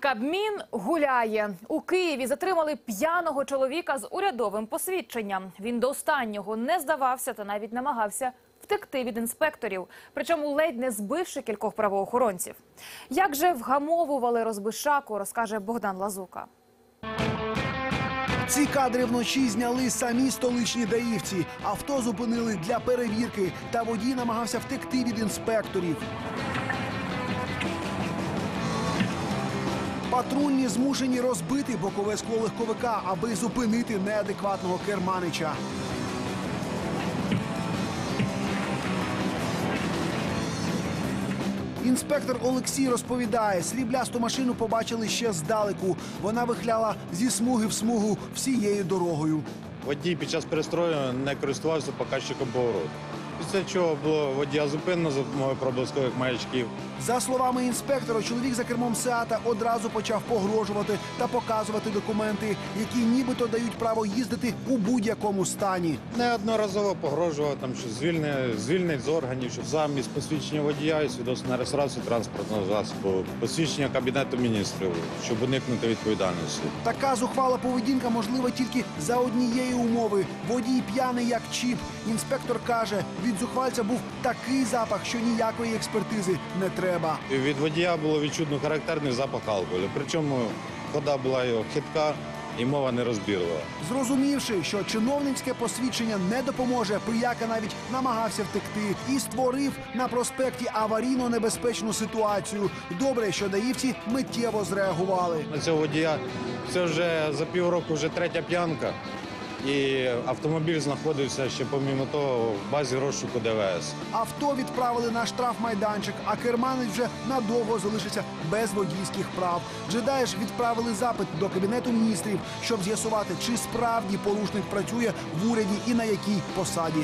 Кабмін гуляє у Києві. Затримали п'яного чоловіка з урядовим посвідченням. Він до останнього не здавався та навіть намагався втекти від інспекторів, причому ледь не збивши кількох правоохоронців. Як же вгамовували розбишаку, розкаже Богдан Лазука. Ці кадри вночі зняли самі столичні даївці. Авто зупинили для перевірки, та водій намагався втекти від інспекторів. Патрульні змушені розбити бокове скло легковика, аби зупинити неадекватного керманича. Інспектор Олексій розповідає, сріблясту машину побачили ще здалеку. Вона вихляла зі смуги в смугу всією дорогою. Водій під час перестрою не користувався показчиком повороту. Після чого було водія зупинено за допомогою проблискових маячків. За словами інспектора, чоловік за кермом Сеата одразу почав погрожувати та показувати документи, які нібито дають право їздити у будь-якому стані. Неодноразово погрожував там, що звільнить, звільнить з органів, що замість посвідчення водія і свідоцтва на реєстрацію транспортного засобу, посвідчення кабінету міністрів, щоб уникнути відповідальності. Така зухвала поведінка можлива тільки за однієї умови. Водій п'яний як чіп. Інспектор каже, від зухвальця був такий запах, що ніякої експертизи не треба. Від водія було відчутно характерний запах алкоголю. Причому хода була його хитка і мова не розбірлива. Зрозумівши, що чиновницьке посвідчення не допоможе, пияка навіть намагався втекти і створив на проспекті аварійно небезпечну ситуацію. Добре, що даївці миттєво зреагували. На цього водія це вже за півроку вже третя п'янка. І автомобіль знаходився ще помімо того в базі розшуку ДВС. Авто відправили на штрафмайданчик, а керманець вже надовго залишиться без водійських прав. Джедаї ж відправили запит до кабінету міністрів, щоб з'ясувати, чи справді порушник працює в уряді і на якій посаді.